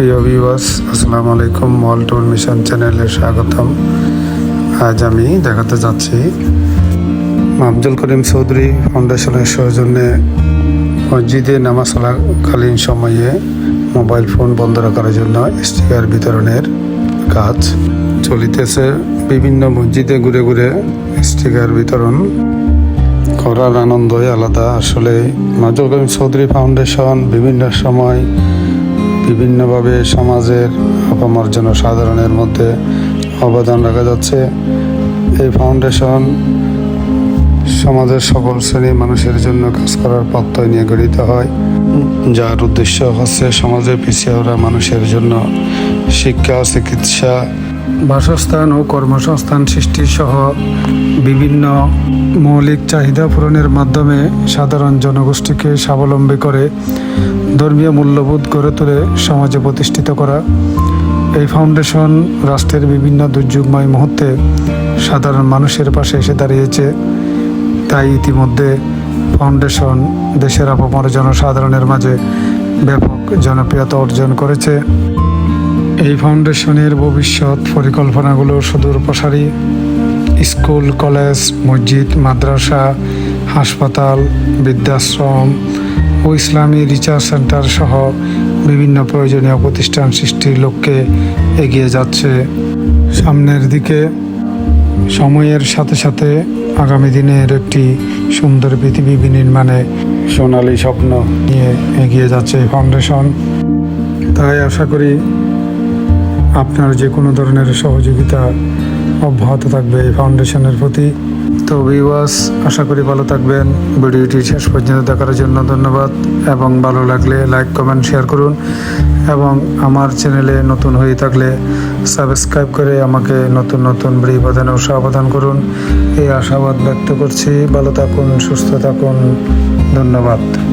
প্রিয় ভিউয়ার্স আসসালামু আলাইকুম ওয়াল টুর মিশন চ্যানেলে স্বাগতম। আজ আমি দেখাতে যাচ্ছি আফজল করিম চৌধুরী ফাউন্ডেশনের সৌজন্যে মসজিদে নামাজ চলাকালীন সময়ে মোবাইল ফোন বন্ধ রাখার জন্য স্টিকার বিতরণের কাজ চলিতেছে। বিভিন্ন মসজিদে ঘুরে ঘুরে স্টিকার বিতরণ করার আনন্দই আলাদা। আসলে নজর করিম চৌধুরী ফাউন্ডেশন বিভিন্ন সময় বিভিন্নভাবে সমাজের অপমার জন্য সাধারণের মধ্যে অবদান রাখা যাচ্ছে। এই ফাউন্ডেশন সমাজের সকল শ্রেণির মানুষের জন্য কাজ করার প্রত্যয় নিয়ে গঠিত হয়। যার উদ্দেশ্য হচ্ছে সমাজের পিছিয়ে মানুষের জন্য শিক্ষা, চিকিৎসা বাসস্থান ও কর্মসংস্থান সৃষ্টি সহ বিভিন্ন মৌলিক চাহিদা পূরণের মাধ্যমে সাধারণ জনগোষ্ঠীকে স্বাবলম্বী করে ধর্মীয় মূল্যবোধ গড়ে তুলে সমাজে প্রতিষ্ঠিত করা। এই ফাউন্ডেশন রাষ্ট্রের বিভিন্ন দুর্যোগময় মুহূর্তে সাধারণ মানুষের পাশে এসে দাঁড়িয়েছে। তাই ইতিমধ্যে ফাউন্ডেশন দেশের আপামর জনসাধারণের মাঝে ব্যাপক জনপ্রিয়তা অর্জন করেছে। এই ফাউন্ডেশনের ভবিষ্যৎ পরিকল্পনাগুলো সুদূর প্রসারী, স্কুল, কলেজ, মসজিদ, মাদ্রাসা, হাসপাতাল, বৃদ্ধাশ্রম ও ইসলামী রিসার্চ সেন্টার সহ বিভিন্ন প্রয়োজনীয় প্রতিষ্ঠান সৃষ্টির লক্ষ্যে এগিয়ে যাচ্ছে। সামনের দিকে সময়ের সাথে সাথে আগামী দিনের একটি সুন্দর পৃথিবী বিনির্মাণে সোনালী স্বপ্ন নিয়ে এগিয়ে যাচ্ছে এই ফাউন্ডেশন। তাই আশা করি আপনার যে কোনো ধরনের সহযোগিতা অব্যাহত থাকবে এই ফাউন্ডেশনের প্রতি। তো ভিওয়াস আশা করি ভালো থাকবেন। ভিডিওটি শেষ পর্যন্ত দেখার জন্য ধন্যবাদ এবং ভালো লাগলে লাইক কমেন্ট শেয়ার করুন এবং আমার চ্যানেলে নতুন হয়ে থাকলে সাবস্ক্রাইব করে আমাকে নতুন নতুন প্রদানে উৎসাহ প্রদান করুন। এই আশাবাদ ব্যক্ত করছি। ভালো থাকুন, সুস্থ থাকুন। ধন্যবাদ।